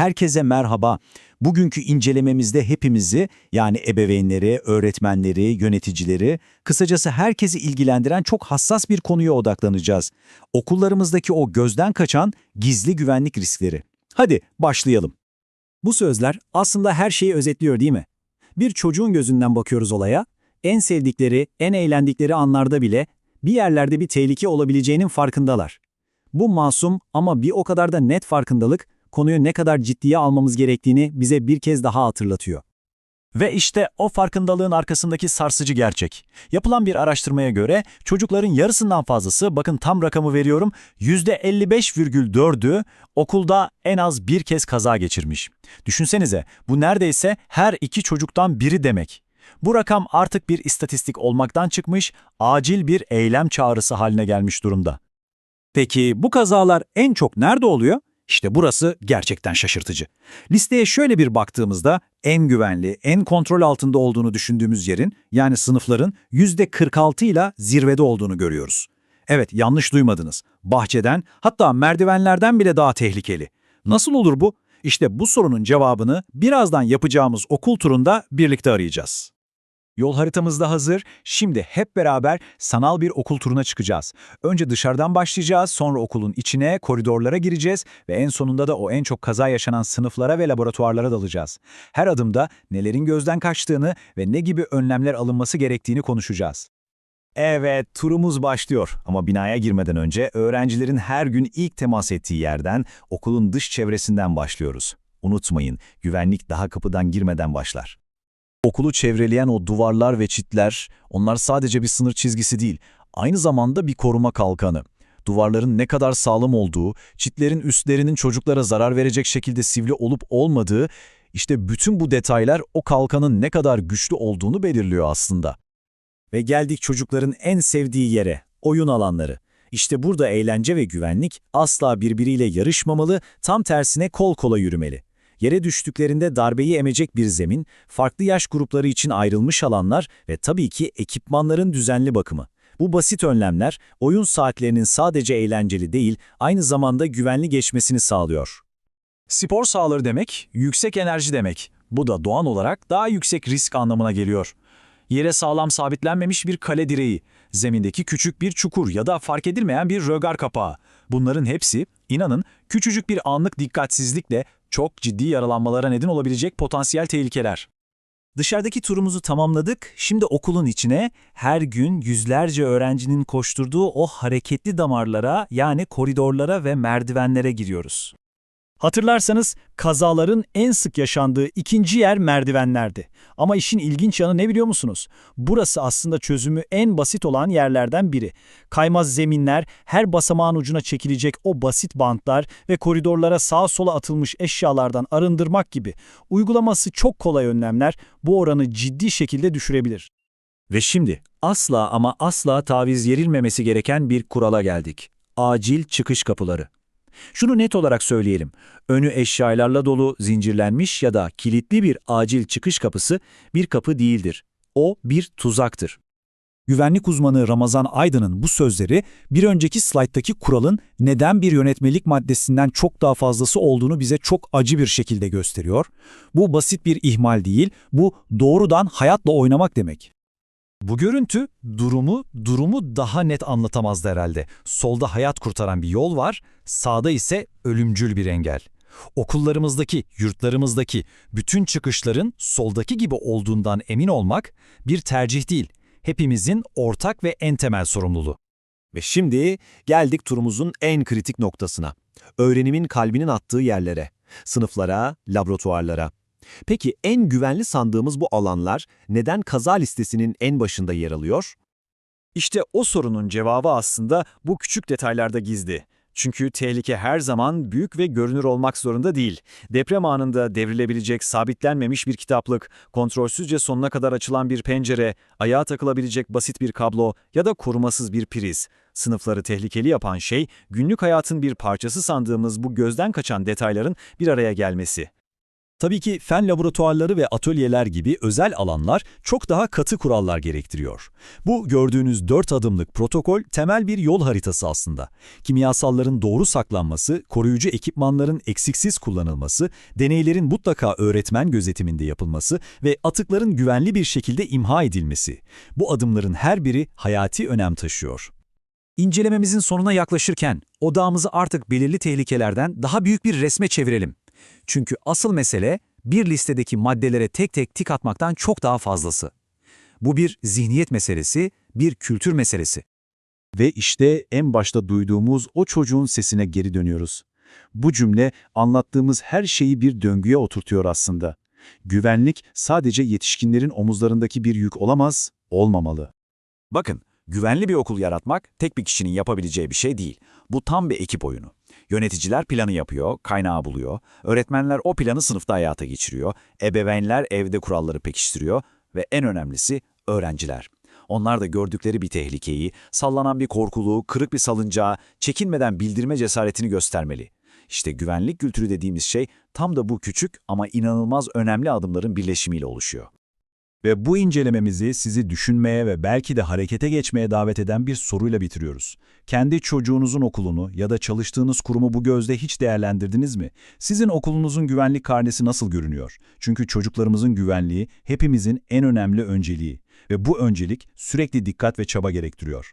Herkese merhaba. Bugünkü incelememizde hepimizi yani ebeveynleri, öğretmenleri, yöneticileri, kısacası herkesi ilgilendiren çok hassas bir konuya odaklanacağız. Okullarımızdaki o gözden kaçan gizli güvenlik riskleri. Hadi başlayalım. Bu sözler aslında her şeyi özetliyor değil mi? Bir çocuğun gözünden bakıyoruz olaya, en sevdikleri, en eğlendikleri anlarda bile bir yerlerde bir tehlike olabileceğinin farkındalar. Bu masum ama bir o kadar da net farkındalık, konuyu ne kadar ciddiye almamız gerektiğini bize bir kez daha hatırlatıyor. Ve işte o farkındalığın arkasındaki sarsıcı gerçek. Yapılan bir araştırmaya göre çocukların yarısından fazlası, bakın tam rakamı veriyorum, %55,4'ü okulda en az bir kez kaza geçirmiş. Düşünsenize bu neredeyse her iki çocuktan biri demek. Bu rakam artık bir istatistik olmaktan çıkmış, acil bir eylem çağrısı haline gelmiş durumda. Peki bu kazalar en çok nerede oluyor? İşte burası gerçekten şaşırtıcı. Listeye şöyle bir baktığımızda en güvenli, en kontrol altında olduğunu düşündüğümüz yerin yani sınıfların %46 ile zirvede olduğunu görüyoruz. Evet yanlış duymadınız. Bahçeden hatta merdivenlerden bile daha tehlikeli. Nasıl olur bu? İşte bu sorunun cevabını birazdan yapacağımız okul turunda birlikte arayacağız. Yol haritamız da hazır. Şimdi hep beraber sanal bir okul turuna çıkacağız. Önce dışarıdan başlayacağız, sonra okulun içine, koridorlara gireceğiz ve en sonunda da o en çok kaza yaşanan sınıflara ve laboratuvarlara dalacağız. Her adımda nelerin gözden kaçtığını ve ne gibi önlemler alınması gerektiğini konuşacağız. Evet, turumuz başlıyor. Ama binaya girmeden önce öğrencilerin her gün ilk temas ettiği yerden, okulun dış çevresinden başlıyoruz. Unutmayın, güvenlik daha kapıdan girmeden başlar. Okulu çevreleyen o duvarlar ve çitler, onlar sadece bir sınır çizgisi değil, aynı zamanda bir koruma kalkanı. Duvarların ne kadar sağlam olduğu, çitlerin üstlerinin çocuklara zarar verecek şekilde sivri olup olmadığı, işte bütün bu detaylar o kalkanın ne kadar güçlü olduğunu belirliyor aslında. Ve geldik çocukların en sevdiği yere, oyun alanları. İşte burada eğlence ve güvenlik asla birbiriyle yarışmamalı, tam tersine kol kola yürümeli. Yere düştüklerinde darbeyi emecek bir zemin, farklı yaş grupları için ayrılmış alanlar ve tabii ki ekipmanların düzenli bakımı. Bu basit önlemler, oyun saatlerinin sadece eğlenceli değil, aynı zamanda güvenli geçmesini sağlıyor. Spor sahaları demek, yüksek enerji demek. Bu da doğal olarak daha yüksek risk anlamına geliyor. Yere sağlam sabitlenmemiş bir kale direği, zemindeki küçük bir çukur ya da fark edilmeyen bir rögar kapağı. Bunların hepsi, inanın, küçücük bir anlık dikkatsizlikle çok ciddi yaralanmalara neden olabilecek potansiyel tehlikeler. Dışarıdaki turumuzu tamamladık. Şimdi okulun içine her gün yüzlerce öğrencinin koşturduğu o hareketli damarlara yani koridorlara ve merdivenlere giriyoruz. Hatırlarsanız kazaların en sık yaşandığı ikinci yer merdivenlerdi. Ama işin ilginç yanı ne biliyor musunuz? Burası aslında çözümü en basit olan yerlerden biri. Kaymaz zeminler, her basamağın ucuna çekilecek o basit bantlar ve koridorlara sağa sola atılmış eşyalardan arındırmak gibi uygulaması çok kolay önlemler bu oranı ciddi şekilde düşürebilir. Ve şimdi asla ama asla taviz yerilmemesi gereken bir kurala geldik. Acil çıkış kapıları. Şunu net olarak söyleyelim. Önü eşyalarla dolu, zincirlenmiş ya da kilitli bir acil çıkış kapısı bir kapı değildir. O bir tuzaktır. Güvenlik uzmanı Ramazan Aydın'ın bu sözleri bir önceki slayttaki kuralın neden bir yönetmelik maddesinden çok daha fazlası olduğunu bize çok acı bir şekilde gösteriyor. Bu basit bir ihmal değil, bu doğrudan hayatla oynamak demek. Bu görüntü durumu durumu daha net anlatamazdı herhalde. Solda hayat kurtaran bir yol var, sağda ise ölümcül bir engel. Okullarımızdaki, yurtlarımızdaki bütün çıkışların soldaki gibi olduğundan emin olmak bir tercih değil, hepimizin ortak ve en temel sorumluluğu. Ve şimdi geldik turumuzun en kritik noktasına. Öğrenimin kalbinin attığı yerlere, sınıflara, laboratuvarlara. Peki en güvenli sandığımız bu alanlar neden kaza listesinin en başında yer alıyor? İşte o sorunun cevabı aslında bu küçük detaylarda gizli. Çünkü tehlike her zaman büyük ve görünür olmak zorunda değil. Deprem anında devrilebilecek sabitlenmemiş bir kitaplık, kontrolsüzce sonuna kadar açılan bir pencere, ayağa takılabilecek basit bir kablo ya da korumasız bir priz. Sınıfları tehlikeli yapan şey, günlük hayatın bir parçası sandığımız bu gözden kaçan detayların bir araya gelmesi. Tabii ki fen laboratuvarları ve atölyeler gibi özel alanlar çok daha katı kurallar gerektiriyor. Bu gördüğünüz dört adımlık protokol temel bir yol haritası aslında. Kimyasalların doğru saklanması, koruyucu ekipmanların eksiksiz kullanılması, deneylerin mutlaka öğretmen gözetiminde yapılması ve atıkların güvenli bir şekilde imha edilmesi. Bu adımların her biri hayati önem taşıyor. İncelememizin sonuna yaklaşırken odağımızı artık belirli tehlikelerden daha büyük bir resme çevirelim. Çünkü asıl mesele bir listedeki maddelere tek tek tik atmaktan çok daha fazlası. Bu bir zihniyet meselesi, bir kültür meselesi. Ve işte en başta duyduğumuz o çocuğun sesine geri dönüyoruz. Bu cümle anlattığımız her şeyi bir döngüye oturtuyor aslında. Güvenlik sadece yetişkinlerin omuzlarındaki bir yük olamaz, olmamalı. Bakın, güvenli bir okul yaratmak tek bir kişinin yapabileceği bir şey değil. Bu tam bir ekip oyunu. Yöneticiler planı yapıyor, kaynağı buluyor, öğretmenler o planı sınıfta hayata geçiriyor, ebeveynler evde kuralları pekiştiriyor ve en önemlisi öğrenciler. Onlar da gördükleri bir tehlikeyi, sallanan bir korkuluğu, kırık bir salıncağı, çekinmeden bildirme cesaretini göstermeli. İşte güvenlik kültürü dediğimiz şey tam da bu küçük ama inanılmaz önemli adımların birleşimiyle oluşuyor. Ve bu incelememizi sizi düşünmeye ve belki de harekete geçmeye davet eden bir soruyla bitiriyoruz. Kendi çocuğunuzun okulunu ya da çalıştığınız kurumu bu gözle hiç değerlendirdiniz mi? Sizin okulunuzun güvenlik karnesi nasıl görünüyor? Çünkü çocuklarımızın güvenliği hepimizin en önemli önceliği ve bu öncelik sürekli dikkat ve çaba gerektiriyor.